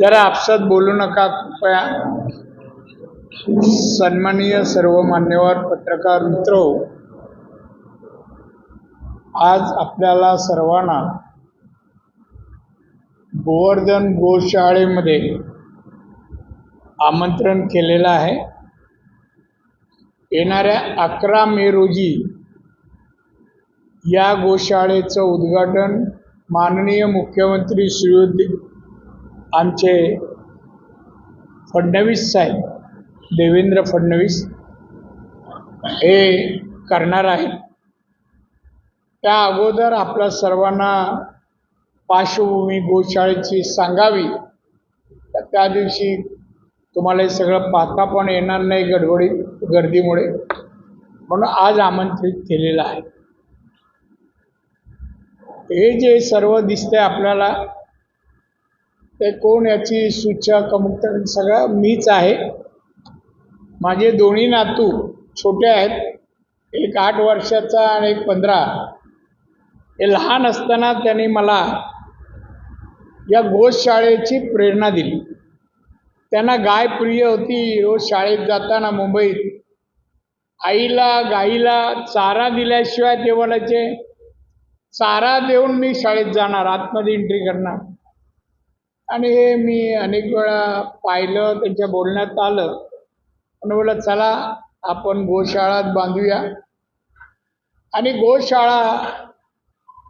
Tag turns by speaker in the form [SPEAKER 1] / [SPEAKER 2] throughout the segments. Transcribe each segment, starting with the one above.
[SPEAKER 1] जरा आपसात बोलू नका. कृपया सन्माननीय सर्व मान्यवर पत्रकार मित्र आज आपल्याला सर्वांना गोवर्धन गोशाळेमध्ये आमंत्रण केलेलं आहे. येणाऱ्या अकरा मे रोजी या गोशाळेचं उद्घाटन माननीय मुख्यमंत्री श्री आमचे फडणवीस साहेब देवेंद्र फडणवीस हे करणार आहेत. त्या अगोदर आपल्या सर्वांना पार्श्वभूमी गोशाळेची सांगावी. तर त्या दिवशी तुम्हाला हे सगळं पाहता पण येणार नाही गडबडी गर्दीमुळे. म्हणून आज आमंत्रित केलेलं आहे. हे जे सर्व दिसते आपल्याला ते कोण याची सूचक अमुक सगळं मीच आहे. माझे दोन्ही नातू छोटे आहेत. एक आठ वर्षाचा आणि एक पंधरा. हे लहान असताना त्यांनी मला या गोशाळेची प्रेरणा दिली. त्यांना गाय प्रिय होती. रोज शाळेत जाताना मुंबईत आईला गाईला चारा दिल्याशिवाय ते बोलायचे चारा देऊन मी शाळेत जाणार आतमध्ये एंट्री करणार. आणि हे मी अनेक वेळा पाहिलं त्यांच्या बोलण्यात आलं. आणि बोला चला आपण गोशाळात बांधूया. आणि गोशाळा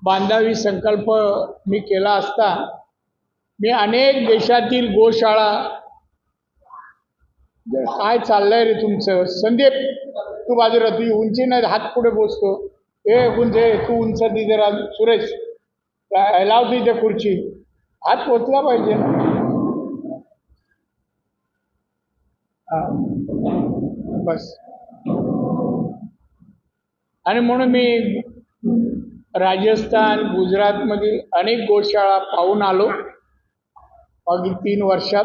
[SPEAKER 1] बांधावी संकल्प मी केला असता मी अनेक देशातील गोशाळा काय चाललंय रे तुमचं? संदीप तू बाजूला तू उंची नाही हात पुढे बोसतो. हे गुंजे तू उंच ती जरा सुरेश लाव तिथे खुर्ची. आत पोचला पाहिजे. हा. बस. आणि म्हणून मी राजस्थान गुजरातमधील अनेक गोशाळा पाहून आलो. मागील तीन वर्षात.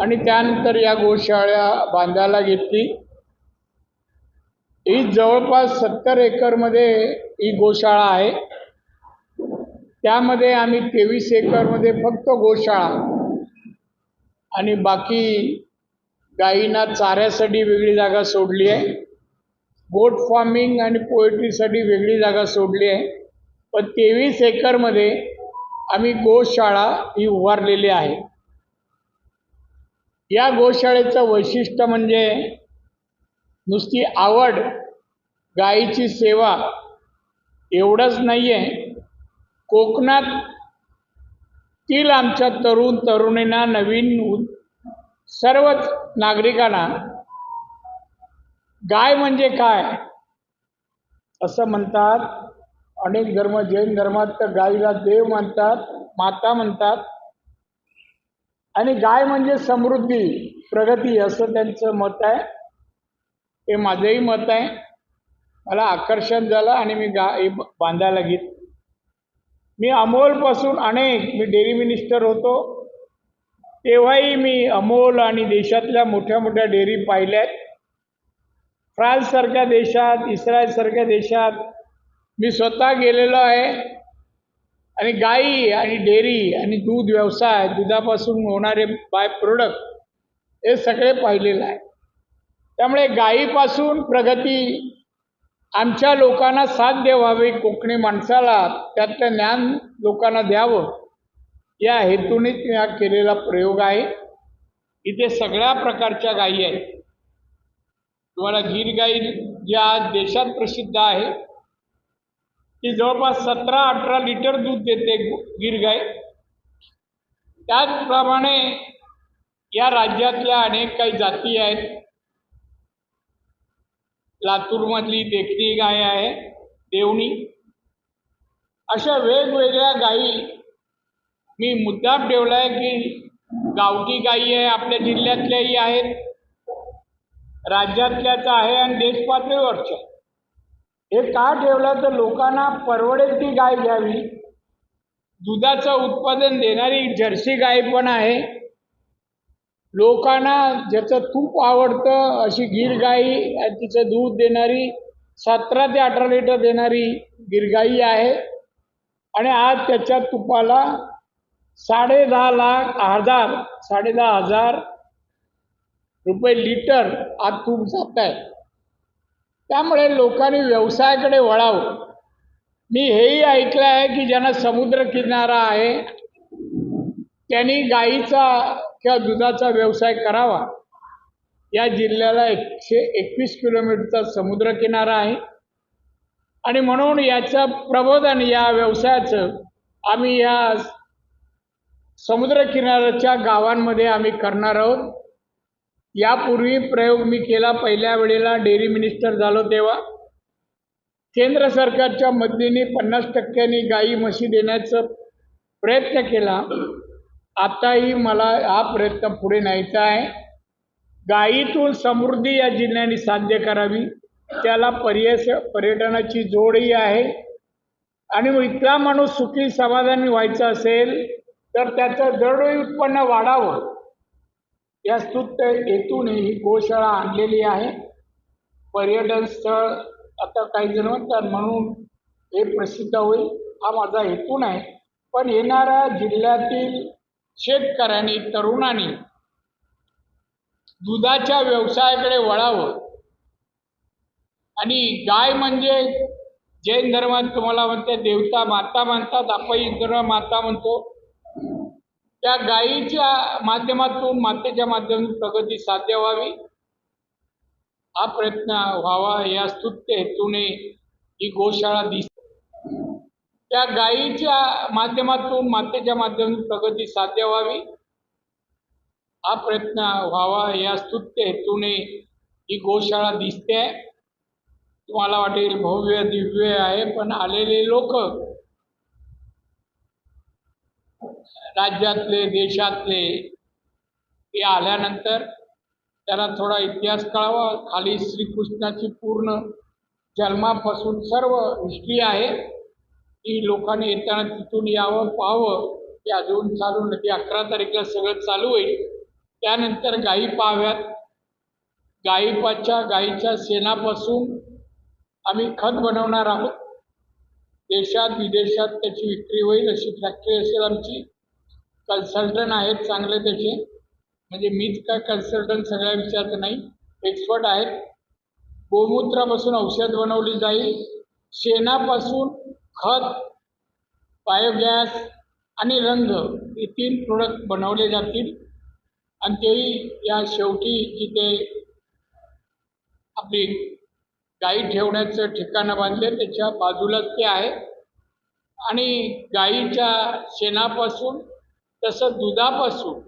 [SPEAKER 1] आणि त्यानंतर या गोशाळा बांधायला घेतली. ही जवळपास सत्तर एकरमध्ये ही गोशाळा आहे. त्यामध्ये आम्ही तेवीस एकरमध्ये फक्त गोशाळा आणि बाकी गायींना चाऱ्यासाठी वेगळी जागा सोडली आहे. बोट फार्मिंग आणि पोएट्रीसाठी वेगळी जागा सोडली आहे. पण तेवीस एकरमध्ये आम्ही गोशाळा ही उभारलेली आहे. या गोशाळेचं वैशिष्ट्य म्हणजे नुसती आवड गायीची सेवा एवढंच नाही आहे कोकणातील आमच्या तरुण तरुणींना नवीन सर्वच नागरिकांना गाय म्हणजे काय असं म्हणतात. अनेक धर्म जैन धर्मात तर गायीला देव म्हणतात माता म्हणतात. आणि गाय म्हणजे समृद्धी प्रगती असं त्यांचं मत आहे. हे माझंही मत आहे. मला आकर्षण झालं आणि मी गाय बांधायला घेत मी अमोलपासून अनेक मी डेअरी मिनिस्टर होतो. तेव्हाही मी अमोल आणि देशातल्या मोठ्या मोठ्या डेअरी पाहिल्या आहेत फ्रान्ससारख्या देशात इस्रायलसारख्या देशात मी स्वतः गेलेलो आहे. आणि गाई आणि डेअरी आणि दूध व्यवसाय दुधापासून होणारे बाय प्रोडक्ट हे सगळे पाहिलेलं आहे. त्यामुळे गायीपासून प्रगती आमच्या लोकांना साथ व्हावी कोकणी माणसाला त्यातलं ज्ञान लोकांना द्यावं. या हेतूनेच मी हा केलेला प्रयोग आहे. इथे सगळ्या प्रकारच्या गायी आहेत. तुम्हाला गीर गाई ज्या देशात प्रसिद्ध आहे. ती जवळपास सतरा अठरा लिटर दूध देते गीर गाय त्याचप्रमाणे या राज्यातल्या अनेक काही जाती आहेत. लातूरमधली देखणी गाय आहे देवणी. अशा वेगवेगळ्या गायी मी मुद्दाम ठेवला आहे की गावठी गायी आहे आपल्या जिल्ह्यातल्याही आहेत राज्यातल्याच आहे आणि देशपातळीवरच्या. हे का ठेवलं तर लोकांना परवडेल ती गाय घ्यावी. दुधाचं उत्पादन देणारी जर्सी गाय पण आहे. लोकांना ज्याचं तूप आवडतं अशी गिरगाई आणि तिचं दूध देणारी सतरा ते अठरा लिटर देणारी गिरगाई आहे. आणि आज त्याच्या तुपाला साडे दहा लाख हजार साडे दहा हजार रुपये लिटर आज तूप जात आहे त्यामुळे लोकांनी व्यवसायाकडे वळावं. मी हेही ऐकलं आहे की ज्यांना समुद्र किनारा आहे त्यांनी गाईचा किंवा दुधाचा व्यवसाय करावा. या जिल्ह्याला एकशे एकवीस किलोमीटरचा समुद्रकिनारा आहे. आणि म्हणून याचं प्रबोधन या व्यवसायाचं आम्ही या समुद्रकिनाऱ्याच्या गावांमध्ये आम्ही करणार आहोत. यापूर्वी प्रयोग मी केला पहिल्या वेळेला डेअरी मिनिस्टर झालो तेव्हा. केंद्र सरकारच्या मदतीने पन्नास टक्क्यांनी गाई म्हशी देण्याचा प्रयत्न केला. आताही मला हा प्रयत्न पुढे न्यायचा आहे. गायीतून समृद्धी या जिल्ह्याने साध्य करावी. त्याला पर्यस पर्यटनाची जोडही आहे. आणि मग इथला माणूस सुखी समाधानी व्हायचा असेल तर त्याचं दरडोई उत्पन्न वाढावं. या स्तुत हेतूने ही गोशाळा आणलेली आहे. पर्यटन स्थळ आता काही जण म्हणतात म्हणून हे प्रसिद्ध होईल. हा माझा हेतू नाही. पण येणाऱ्या जिल्ह्यातील शेतकऱ्यांनी तरुणांनी दुधाच्या व्यवसायाकडे वळावं. आणि गाय म्हणजे जैन धर्मात तुम्हाला म्हणते देवता माता मानतात आपण इंद्र माता म्हणतो. त्या गायीच्या माध्यमातून मातेच्या माध्यमातून प्रगती साध्य व्हावी. हा प्रयत्न व्हावा या स्तुत्य हेतूने ही गोशाळा दिस त्या गायीच्या माध्यमातून मातेच्या माध्यमातून प्रगती साध्य व्हावी. हा प्रयत्न व्हावा या स्तुत्य हेतूने ही गोशाळा दिसते. तुम्हाला वाटेल भव्य दिव्य आहे पण आलेले लोक राज्यातले देशातले ते आल्यानंतर त्याला थोडा इतिहास कळावा. खाली श्रीकृष्णाची पूर्ण जन्मापासून सर्व हिस्ट्री आहे. ती लोकांनी येताना तिथून यावं पाहावं ते अजून चालू नाही अकरा तारीखला सगळं चालू होईल. त्यानंतर गायी पाहाव्यात गायीपाच्या गायीच्या शेणापासून आम्ही खत बनवणार आहोत. देशात विदेशात त्याची विक्री होईल अशी फॅक्टरी असेल आमची. कन्सल्टंट आहेत चांगले त्याचे. म्हणजे मीच काय कन्सल्टंट सगळ्या विचारत नाही. एक्सपर्ट आहेत. गोमूत्रापासून औषध बनवली जाईल. शेणापासून खत बायोगॅस आणि रंग हे तीन प्रोडक्ट बनवले जातील. आणि तेही या शेवटी जिथे आपली गाई ठेवण्याचं ठिकाणं बांधले त्याच्या बाजूलाच ते आहे. आणि गाईच्या शेणापासून तसं दुधापासून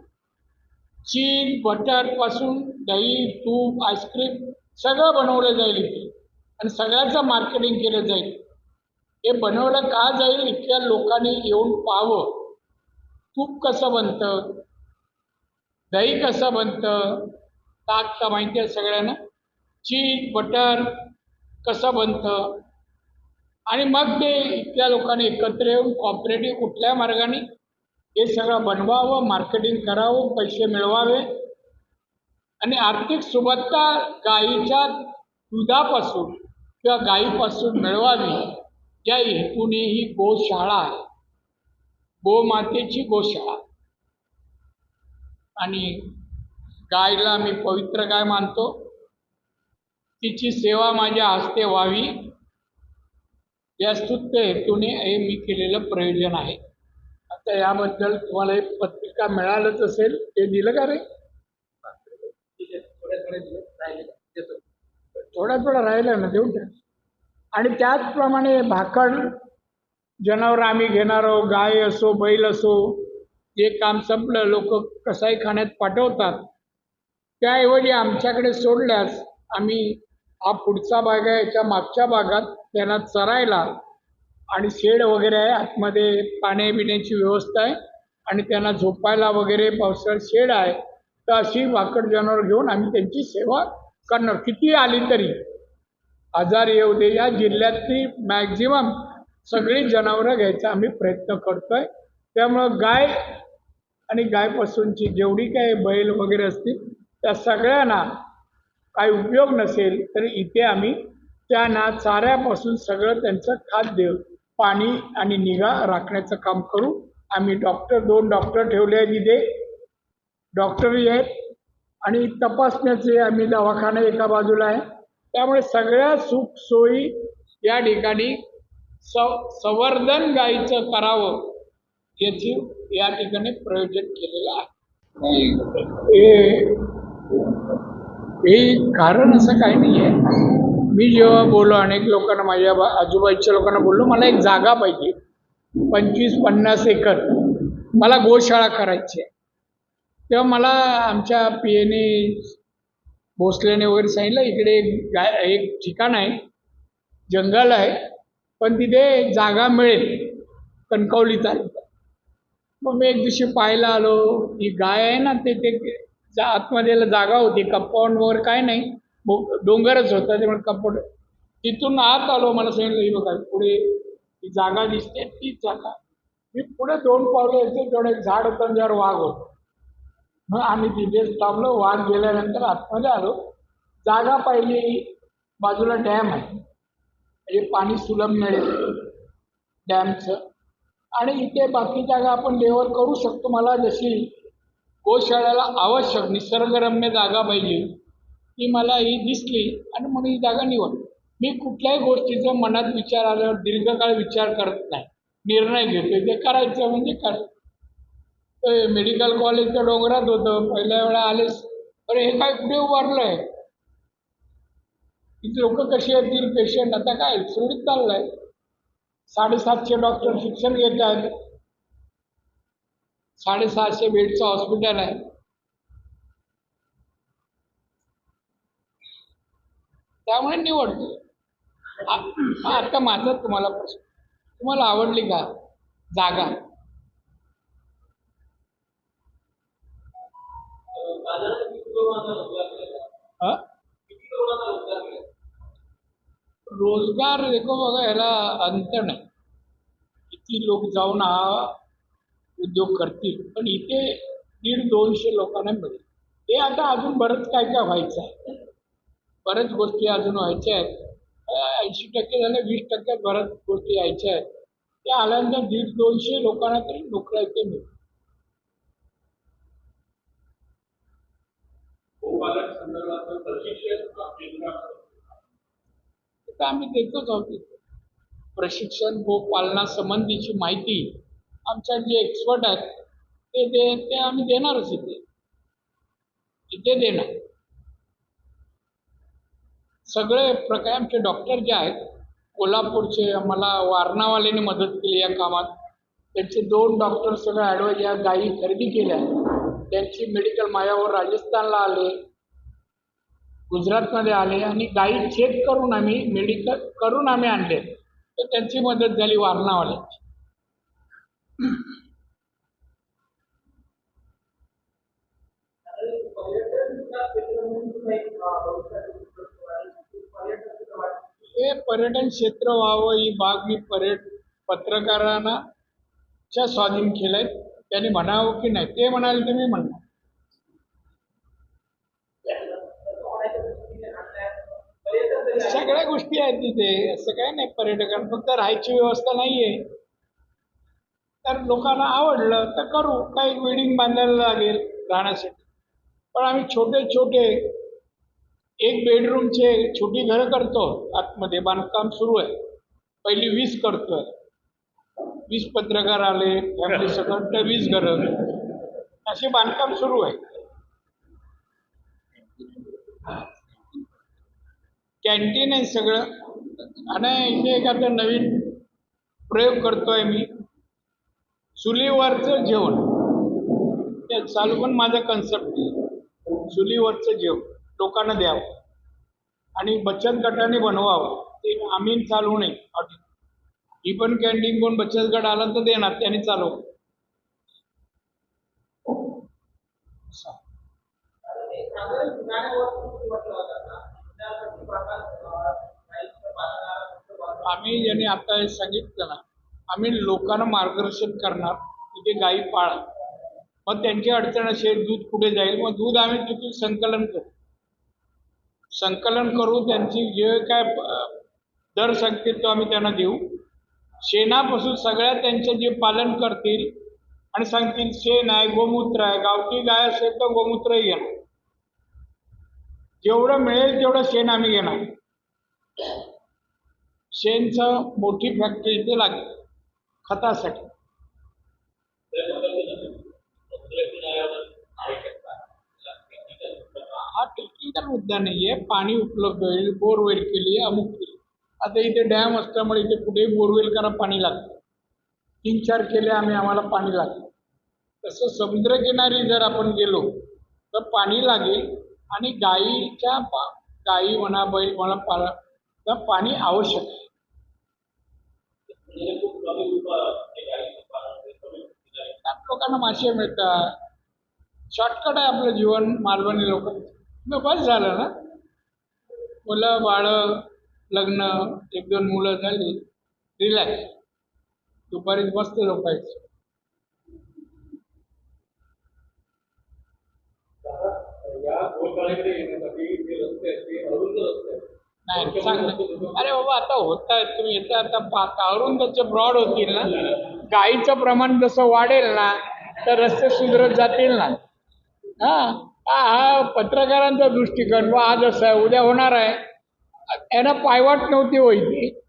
[SPEAKER 1] चीज बटरपासून दही तूप आईस्क्रीम सगळं बनवलं जाईल इथे. आणि सगळ्याचं मार्केटिंग केलं जाईल. हे बनवलं का जाईल इतक्या लोकांनी येऊन पाहावं तूप कसं बनतं? दही कसं बनतं? ताक तर माहिती आहे सगळ्यांना. चीज बटर कसं बनतं? आणि मग ते इतक्या लोकांनी एकत्र येऊन कॉपरेटिव्ह कुठल्या मार्गाने हे सगळं बनवावं मार्केटिंग करावं पैसे मिळवावे? आणि आर्थिक सुबत्ता गायीच्या दुधापासून किंवा गायीपासून मिळवावी? या हेतूने ही गोशाळा आहे गोमातेची गोशाळा. आणि गायला मी पवित्र गाय मानतो. तिची सेवा माझ्या हस्ते व्हावी. या स्तुत्य हेतूने हे मी केलेलं प्रयोजन आहे. आता याबद्दल तुम्हाला एक पत्रिका मिळालंच असेल ते दिलं का रे? थोडा थोडा राहिला. ना देऊन टाक. आणि त्याचप्रमाणे भाकड जनावर आम्ही घेणार आहोत गाय असो बैल असो जे काम संपलं लोक कसाई खाण्यात पाठवतात त्याऐवजी आमच्याकडे सोडल्यास आम्ही हा पुढचा भाग आहे याच्या मागच्या भागात त्यांना चरायला आणि शेड वगैरे आहे आतमध्ये पाणी पिण्याची व्यवस्था आहे आणि त्यांना झोपायला वगैरे पावसाळ्यात शेड आहे तर अशी वाकड जनावर घेऊन आम्ही त्यांची सेवा करणार. किती आली तरी आजार येऊ दे या जिल्ह्यातली मॅक्झिमम सगळी जनावरं घ्यायचा आम्ही प्रयत्न करतो आहे त्यामुळं गाय आणि गायपासूनची जेवढी काही बैल वगैरे असतील त्या सगळ्यांना काही उपयोग नसेल तर इथे आम्ही त्यांना चाऱ्यापासून सगळं त्यांचं खाद्य पाणी आणि निगा राखण्याचं काम करू. आम्ही डॉक्टर दोन डॉक्टर ठेवले आहेत इथे. डॉक्टरही आहेत आणि तपासण्याचे आम्ही दवाखाना एका बाजूला आहे. त्यामुळे सगळ्या सुखसोयी या ठिकाणी स संवर्धन गायीचं करावं याची या ठिकाणी प्रयोजन केलेलं आहे. हे कारण असं काही नाही आहे. मी जेव्हा बोललो अनेक लोकांना माझ्या आजूबाजूच्या लोकांना बोललो मला एक जागा पाहिजे. पंचवीस पन्नास एकर. मला गोशाळा करायची आहे. तेव्हा मला आमच्या पी एने भोसलेने वगैरे सांगितलं इकडे एक गाय एक ठिकाण आहे जंगल आहे पण तिथे जागा मिळेल कणकवली तालुका मग मी एक दिवशी पाहायला आलो ही गाय आहे ना ते ते जा- आतमध्ये जागा होती कंपाऊंड वगैरे काय नाही डोंगरच होता त्यामुळे कंपाऊंड तिथून आत आलो मला सांगितलं ही बघा पुढे ही जागा दिसते तीच जागा. मी पुढे दोन पावलं येते तेवढं एक झाड होतं आणि वाघ होतं. मग आम्ही तिथेच थांबलो. वाघ गेल्यानंतर आतमध्ये आलो. जागा पाहिली. बाजूला डॅम आहे. म्हणजे पाणी सुलभ मिळेल डॅमचं. आणि इथे बाकी जागा आपण लेवल करू शकतो. मला जशी गोशाळ्याला आवश्यक निसर्गरम्य जागा पाहिजे ती मला ही दिसली आणि मग ही जागा निवड. मी कुठल्याही गोष्टीचं मनात विचार आल्यावर दीर्घकाळ विचार करत नाही. निर्णय घेतो ते करायचं म्हणजे करायचं ते मेडिकल कॉलेजच्या डोंगरात होतं. पहिल्या वेळा आलेच अरे हे काय कुठे उभारलंय किती लोक कशी येतील? पेशंट आता काय? सुरळीत चाललंय. साडेसातशे डॉक्टर शिक्षण घेत आहेत. साडेसातशे बेडचं हॉस्पिटल आहे. त्यामुळे निवडतो आता माझा तुम्हाला प्रश्न. तुम्हाला आवडली का? जागा. रोजगार देखो बघा याला अंत नाही. किती लोक जाऊन हा उद्योग करतील पण इथे दीड दोनशे लोकांना मिळेल. ते आता अजून बरंच काय काय व्हायचं आहे. बऱ्याच गोष्टी अजून व्हायच्या आहेत. ऐंशी टक्के झाले वीस टक्क्यात बऱ्याच गोष्टी यायच्या आहेत. त्या आल्यानंतर दीड दोनशे लोकांना तरी नोकऱ्या इथे मिळतील.
[SPEAKER 2] गोपालन संदर्भात प्रशिक्षण
[SPEAKER 1] आम्ही देतोच आहोत प्रशिक्षण प्रशिक्षण गोपालनासंबंधीची माहिती आमच्या जे एक्सपर्ट आहेत ते दे ते आम्ही देणारच इथे. इथे देणार. सगळे प्रकार आमचे डॉक्टर जे आहेत कोल्हापूरचे आम्हाला वारणावाल्याने मदत केली या कामात. त्यांचे दोन डॉक्टर सगळे ॲडवाईज या गायी खरेदी केल्या. त्यांची मेडिकल मायावर राजस्थानला आले. गुजरातमध्ये आले आणि गाई चेक करून आम्ही मेडिकल करून आम्ही आणले. तर त्यांची मदत झाली वारणावाल्याची. हे पर्यटन क्षेत्र व्हावं ही बाग मी पर्यट पत्रकारांना च्या स्वाधीन केलंय. त्यांनी म्हणावं की नाही ते म्हणाले तर मी म्हणणार. सगळ्या गोष्टी आहेत तिथे. असं काय नाही पर्यटकांना फक्त राहायची व्यवस्था नाहीये. तर लोकांना आवडलं तर करू. काही बिल्डिंग बांधायला लागेल राहण्यासाठी. पण आम्ही छोटे छोटे एक बेडरूमचे छोटी घरं करतो. आतमध्ये बांधकाम सुरू आहे. पहिली वीस करतोय. वीस पत्रकार आले फॅमिली सकट तर वीस घरं. असे बांधकाम सुरू आहे. कॅन्टीन आहे सगळं. आणि इथे एखादा नवीन प्रयोग करतोय मी. चुलीवरचं जेवण. ते चालू पण माझा कन्सेप्ट आहे. चुलीवरचं जेवण. लोकांना द्यावं. आणि बचत गटाने बनवावं. ते आम्ही चालू नये हॉटेल ही पण कॅन्टीन कोण बचत गट आला तर देणार. त्याने चालव आम्ही याने आता हे सांगितलं ना आम्ही लोकांना मार्गदर्शन करणार. तिथे गायी पाळा. मग त्यांची अडचण असेल दूध कुठे जाईल? मग दूध आम्ही तिथून संकलन करू. संकलन करू त्यांची जे काय दर सांगतील तो आम्ही त्यांना देऊ. शेणापासून सगळ्या त्यांचे जे पालन करतील आणि सांगतील शेण आहे गोमूत्र आहे. गावठी गाय असेल तर गोमूत्रही घेणार जेवढं मिळेल तेवढं शेण आम्ही घेणार. शेणचं मोठी फॅक्टरी इथे लागेल खतासाठी. हा टेक्निकल मुद्दा नाही आहे पाणी उपलब्ध होईल बोरवेल केली अमुक केली. आता इथे डॅम असल्यामुळे इथे कुठेही बोरवेल करा पाणी लागतं. तीन चार केले आम्ही आम्हाला पाणी लागतं. तसं समुद्रकिनारी जर आपण गेलो तर पाणी लागेल आणि गाईच्या पा गाई म्हणा बैल म्हणा पाला तर पाणी आवश्यक आहे. लोकांना मासे मिळतात. शॉर्टकट आहे आपलं जीवन मालवणी लोक. बस झालं ना? मुलं बाळं लग्न एक दोन मुलं झाली. रिलॅक्स दुपारी मस्त झोपायचं.
[SPEAKER 2] या गोशाळेकडे येण्यासाठी जे रस्ते आहेत ते अरुंद रस्ते आहेत.
[SPEAKER 1] नाही चांगलं अरे बाबा आता होत आहेत तुम्ही. येता आता पाहता अरुंदचे ब्रॉड होतील ना? गाईचं प्रमाण जसं वाढेल ना तर रस्ते सुधरत जातील ना? हा? हा हा पत्रकारांचा दृष्टिकोन व आज असं आहे उद्या होणार आहे. यांना पायवाट नव्हती व्हायची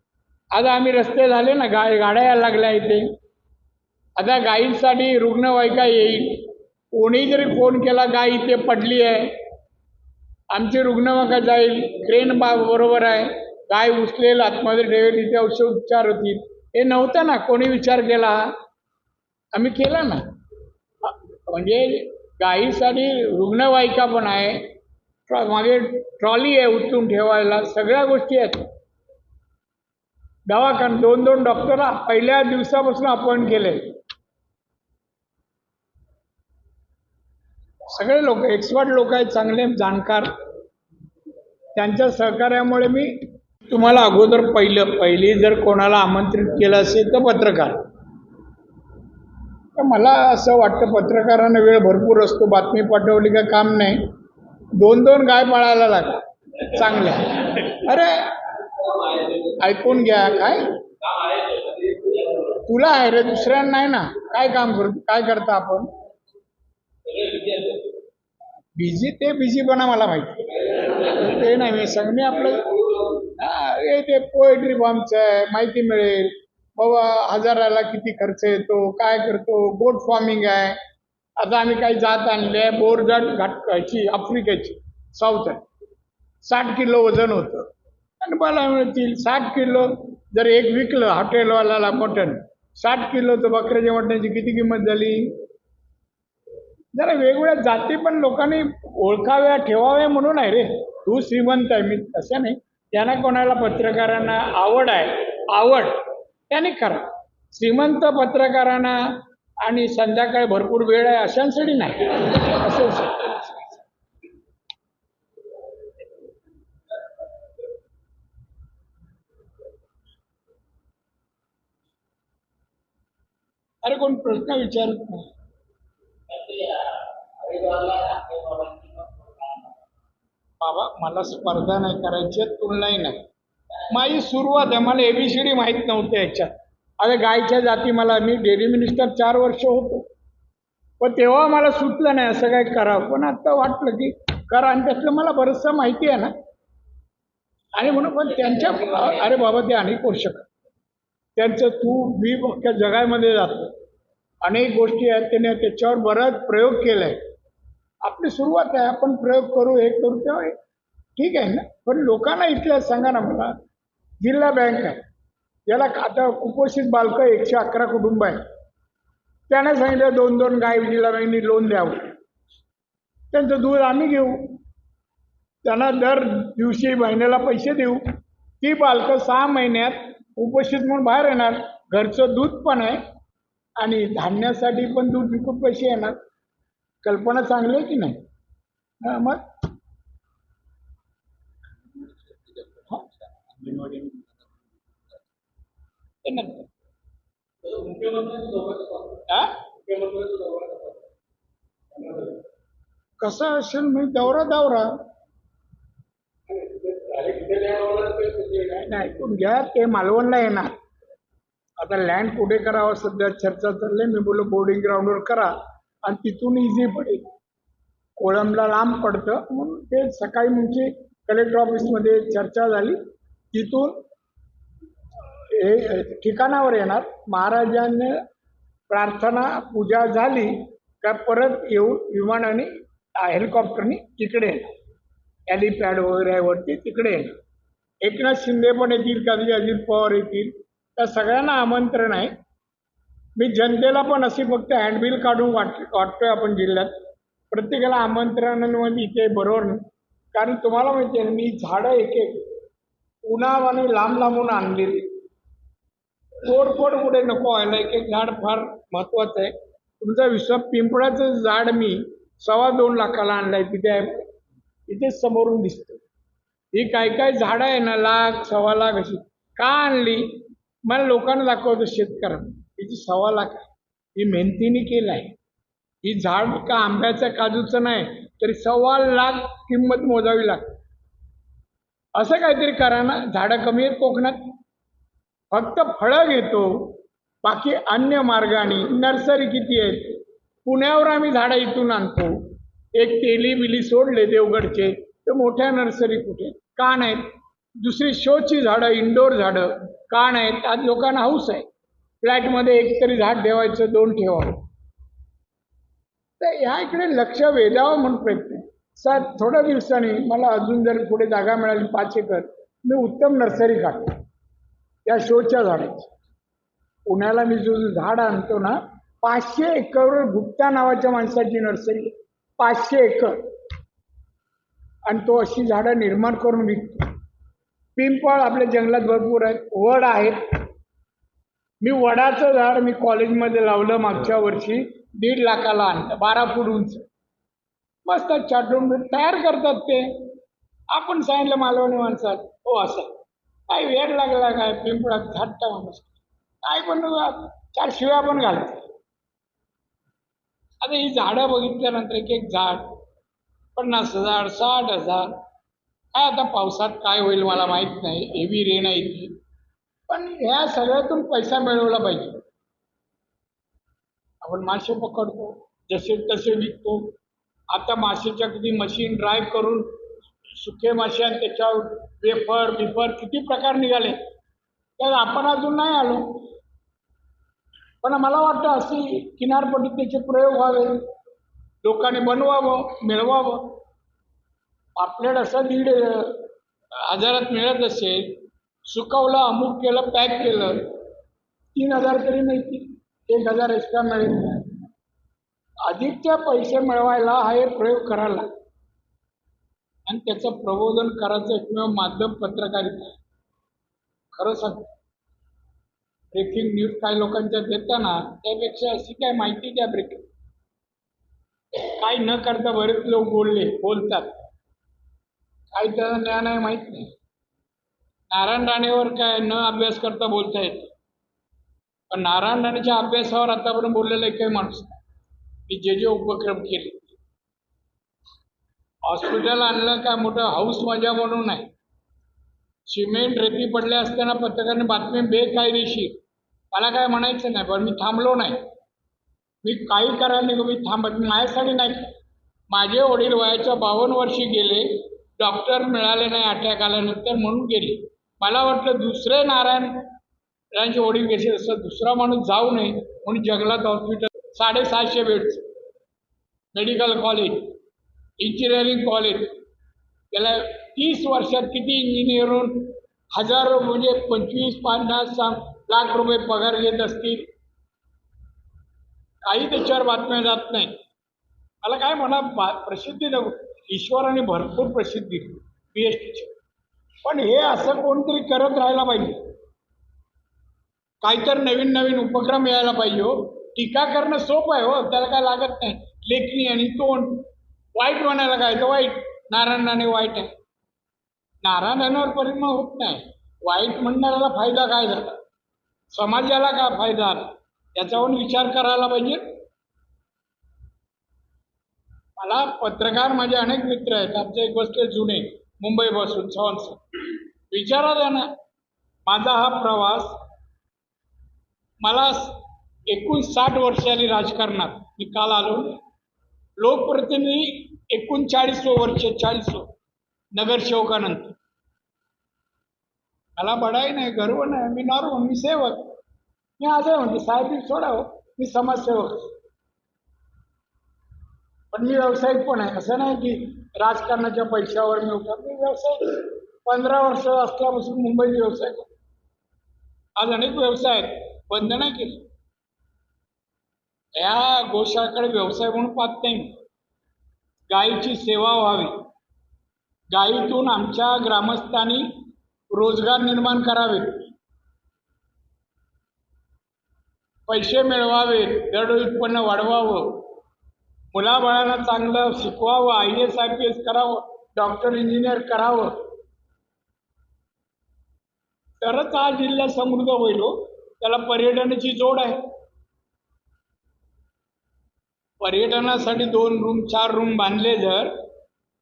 [SPEAKER 1] आता आम्ही रस्ते झाले ना गा गाड्या यायला लागल्या इथे. आता गायींसाठी रुग्णवाहिका येईल. कोणी जरी फोन केला गाय इथे पडली आहे. आमची रुग्णवाहिका जाईल. क्रेन बा बरोबर आहे. गाय उचलेल आतमध्ये ठेवेल इथे औषध उपचार होतील. हे नव्हतं ना कोणी विचार केला? आम्ही केला ना. म्हणजे गायीसाठी रुग्णवाहिका पण आहे. ट्रॉ मागे ट्रॉली आहे उचलून ठेवायला सगळ्या गोष्टी आहेत. दवाखान दोन दोन डॉक्टर पहिल्या दिवसापासून अपॉइंट केले सगळे लोक एक्सपर्ट लोक आहेत चांगले जाणकार. त्यांच्या सहकार्यामुळे मी तुम्हाला अगोदर पहिलं पहिली जर कोणाला आमंत्रित केलं असेल तर पत्रकार. तर मला असं वाटतं पत्रकारांना वेळ भरपूर असतो. बातमी पाठवली का काम नाही. दोन दोन गाय पाळायला लाग चांगल्या. अरे ऐकून घ्या. काय? तुला आहे रे दुसऱ्यांना नाही ना. काय काम करतो काय करता आपण? बिझी ते बिझीपणा मला माहिती. ते नाही मी सांगणे आपलं हे ते पोएट्री फॉर्मचं आहे माहिती मिळेल. बाबा हजाराला किती खर्च येतो काय करतो बोट फार्मिंग आहे. आता आम्ही काही जात आणले आहे बोरजाट घाटकाची आफ्रिकेची साऊथ आहे साठ किलो वजन होतं. आणि मला मिळतील साठ किलो. जर एक विकलं हॉटेलवाल्याला मटण साठ किलो तर बकऱ्याच्या मटणाची किती किंमत झाली? जरा वेगवेगळ्या जाती पण लोकांनी ओळखाव्या ठेवाव्या म्हणून आहे रे. तू श्रीमंत आहे मी तसं नाही. त्यांना कोणाला पत्रकारांना आवड आहे आवड त्याने करा. श्रीमंत पत्रकारांना आणि संध्याकाळी भरपूर वेळ आहे अशांसाठी नाही. असं अरे कोण प्रश्न विचारत नाही. बाबा मला स्पर्धा नाही करायची तुलनाही नाही. माझी सुरुवात आहे मला एबीसीडी माहीत नव्हतं याच्यात. अरे गायच्या जाती मला मी डेअरी मिनिस्टर चार वर्ष होतो. पण तेव्हा मला सुचलं नाही असं काय करावं. पण आता वाटलं की करा आणि त्यातलं मला बरंचसं माहिती आहे ना. आणि म्हणून पण त्यांच्या अरे बाबा ते अनेक वर्ष त्यांचं तू मी अख्ख्या जगामध्ये जातो. अनेक गोष्टी आहेत त्याने त्याच्यावर बराच प्रयोग केला आहे आपली सुरुवात आहे आपण प्रयोग करू हे करू तेव्हा ठीक आहे ना? पण लोकांना इथल्या सांगा ना मला. जिल्हा बँक आहे. याला आता कुपोषित बालकं एकशे अकरा कुटुंब आहे त्याने सांगितलं दोन दोन गाय जिल्हा बँकेने लोन द्यावं. त्यांचं दूध आम्ही घेऊ. त्यांना दर दिवशी महिन्याला पैसे देऊ. ती बालकं सहा महिन्यात उपोषित म्हणून बाहेर येणार. घरचं दूध पण आहे. आणि धान्यासाठी पण दूध विकून पैसे येणार. कल्पना चांगली आहे की नाही? मग?
[SPEAKER 2] कसा
[SPEAKER 1] असेल मी दौरा दौरा.
[SPEAKER 2] नाही
[SPEAKER 1] पण घ्या ते मालवणला येणार. आता लँड कुठे करावं? सध्या चर्चा चालली मी बोललो बोर्डिंग ग्राउंडवर करा. आणि तिथून इझी पडेल कोळंबला लांब पडतं. म्हणून ते सकाळी म्हणजे कलेक्टर ऑफिसमध्ये चर्चा झाली. तिथून हे ठिकाणावर येणार. महाराजांनी प्रार्थना पूजा झाली का परत येऊन विमानाने हेलिकॉप्टरनी तिकडे येणार. हॅलिपॅड वगैरे आहे वरती तिकडे येणार. एकनाथ शिंदे पण येतील कधी अजित पवार येतील. त्या सगळ्यांना आमंत्रण आहे. मी जनतेला पण अशी फक्त हँडबिल काढून वाट वाटतोय आपण जिल्ह्यात. प्रत्येकाला आमंत्रणांमध्ये म्हणजे इथे बरोबर कारण तुम्हाला माहिती आहे मी झाडं एक एक उन्हावाने लांब लांबून आणलेली. तोडफोड पुढे नको व्हायला एक एक झाड फार महत्वाचं आहे. तुमचा विश्वास पिंपळाचं झाड मी सव्वा दोन लाखाला आणलंय तिथे आहे. इथे समोरून दिसतं ही काय काय झाडं आहे ना लाख सव्वा लाख अशी. का आणली? मला लोकांना दाखवतो शेतकऱ्यांना. हिची सव्वा लाख आहे. ही मेहनतीने केलं आहे ही झाड का आंब्याचं काजूचं नाही तरी सव्वा लाख किंमत मोजावी लागते. असं काहीतरी करा ना झाडं कमी आहेत कोकणात. फक्त फळं घेतो बाकी अन्य मार्गाने. नर्सरी किती आहेत? पुण्यावर आम्ही झाडं इथून आणतो. एक तेली बिली सोडले देवगडचे तर मोठ्या नर्सरी कुठे? का नाहीत? दुसरी शोची झाडं इंडोर झाडं का नाहीत? आज लोकांना हाऊस आहे. फ्लॅटमध्ये एक तरी झाड ठेवायचं दोन ठेवावं. तर ह्या इकडे लक्ष वेधावं म्हणून प्रयत्न. सर थोड्या दिवसांनी मला अजून जर पुढे जागा मिळाली पाच एकर मी उत्तम नर्सरी काढतो या शोच्या झाडाची. पुण्याला मी जो झाड आणतो ना पाचशे एकरवर गुप्ता नावाच्या माणसाची नर्सरी. पाचशे एकर. आणि तो अशी झाडं निर्माण करून विकतो. पिंपळ आपल्या जंगलात भरपूर आहेत वड आहेत. मी वडाचं झाड मी कॉलेजमध्ये लावलं मागच्या वर्षी. दीड लाखाला आणलं. बारा फूट उंच. मस्त छाटून तयार करतात ते. आपण सांगितलं मालवणी माणसात हो असं. काय वेळ लागला काय पिंपळात झाडता माणूस. काय पण चार शिव्या पण घालते. आता ही झाडं बघितल्यानंतर एक एक झाड पन्नास हजार साठ हजार. काय आता पावसात काय होईल मला माहीत नाही. हेवी रेन आहे ती. पण ह्या सगळ्यातून पैसा मिळवला पाहिजे. आपण मासे पकडतो जसे तसे विकतो आता मासेच्या किती मशीन ड्राय करून सुके मासे आणि त्याच्यावर वेफर बिफर किती प्रकार निघाले. तर आपण अजून नाही आलो. पण मला वाटतं अशी किनारपट्टीत त्याचे प्रयोग व्हावे. लोकांनी बनवावं मिळवावं. आपल्याला असं दीड हजारात मिळत असेल सुकवलं अमुक केलं पॅक केलं. तीन हजार तरी मिळतील. एक हजार एक्स्ट्रा मिळेल. अधिकच्या पैसे मिळवायला हा एक प्रयोग करायला. आणि त्याचं प्रबोधन करायचं एकमेव माध्यम पत्रकारिता. आहे. खरं सांग. ब्रेकिंग न्यूज काही लोकांच्या देताना त्यापेक्षा अशी काय माहिती द्या ब्रेकिंग काय न करता बरेच लोक बोलले बोलतात. काही त्याचं ज्ञान आहे माहीत नाही. नारायण राणेवर काय न अभ्यास करता बोलता येतं पण नारायण राणेच्या अभ्यासावर आतापर्यंत बोललेला एक काही माणूस नाही. जे जे उपक्रम केले. हॉस्पिटल आणलं काय मोठं हाऊस मजा म्हणून नाही. सिमेंट रेती पडले असताना पत्रकारांनी बातमी बेकायदेशीर. मला काय म्हणायचं नाही पण मी थांबलो नाही. मी काही करायला नाही मी थांबत मी माझ्यासाठी नाही. माझे वडील वयाच्या बावन्न वर्षी गेले. डॉक्टर मिळाले नाही अटॅक आल्यानंतर म्हणून गेले. मला वाटलं दुसरे नारायण त्यांची वडील घेशील असं दुसरा माणूस जाऊ नये म्हणून जंगलात हॉस्पिटल साडेसहाशे beds medical college engineering college त्याला तीस वर्षात किती इंजिनिअर होऊन हजारो म्हणजे पंचवीस पन्नास लाख रुपये पगार घेत असतील? काही त्याच्यावर बातम्या जात नाही. मला काय म्हणा बा प्रसिद्धी नको ईश्वराने भरपूर प्रसिद्धी पी एच टीची पण हे असं कोणतरी करत राहायला पाहिजे. काहीतर नवीन नवीन उपक्रम यायला पाहिजे हो. टीका करणं सोपं आहे हो. त्याला काय लागत नाही. लेखणी आणि तोंड. वाईट म्हणायला काय तर वाईट. नारायणाने वाईट आहे. नारायणांवर परिणाम होत नाही. वाईट म्हणणाऱ्याला फायदा काय झाला? समाजाला काय फायदा आला? याच्यावर विचार करायला पाहिजे. मला पत्रकार माझे अनेक मित्र आहेत. आमचे एक गोष्ट जुने. मुंबईपासून सॉन्स विचारा ना. माझा हा प्रवास मला एकोणसाठ वर्ष आली राजकारणात. मी काल आलो. लोकप्रतिनिधी एकोणचाळीस वर्ष चाळीस नगरसेवकानंतर. मला बडाई नाही गर्व नाही. मी नॉर्मल मी सेवक. मी आजही म्हणते साहेब सोडावं हो. मी समाजसेवक. पण मी व्यावसायिक पण आहे. असं नाही की राजकारणाच्या पैशावर मी उठा मी व्यावसायिक पंधरा वर्ष असल्यापासून मुंबईत व्यवसाय आज अनेक व्यवसाय आहेत. बंद नाही केले. या गोशाकडे व्यवसाय म्हणून पाहत नाही गायीची सेवा व्हावी. गायीतून आमच्या ग्रामस्थांनी रोजगार निर्माण करावेत पैसे मिळवावेत दर उत्पन्न वाढवावं. मुलाबाळांना चांगलं शिकवावं I S I P S करावं डॉक्टर इंजिनियर करावं. तरच हा जिल्हा समृद्ध होईल हो. त्याला पर्यटनाची जोड आहे. पर्यटनासाठी दोन रूम चार रूम बांधले जर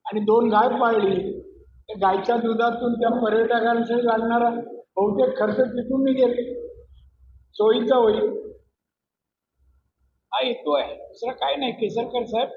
[SPEAKER 1] आणि दोन गाय पाळली तर गायच्या दुधातून त्या पर्यटकांसाठी लागणारा बहुतेक खर्च तिथून निघेल. सोयीचा होईल. हा येतो आहे. दुसरं काय नाही. केसरकर साहेब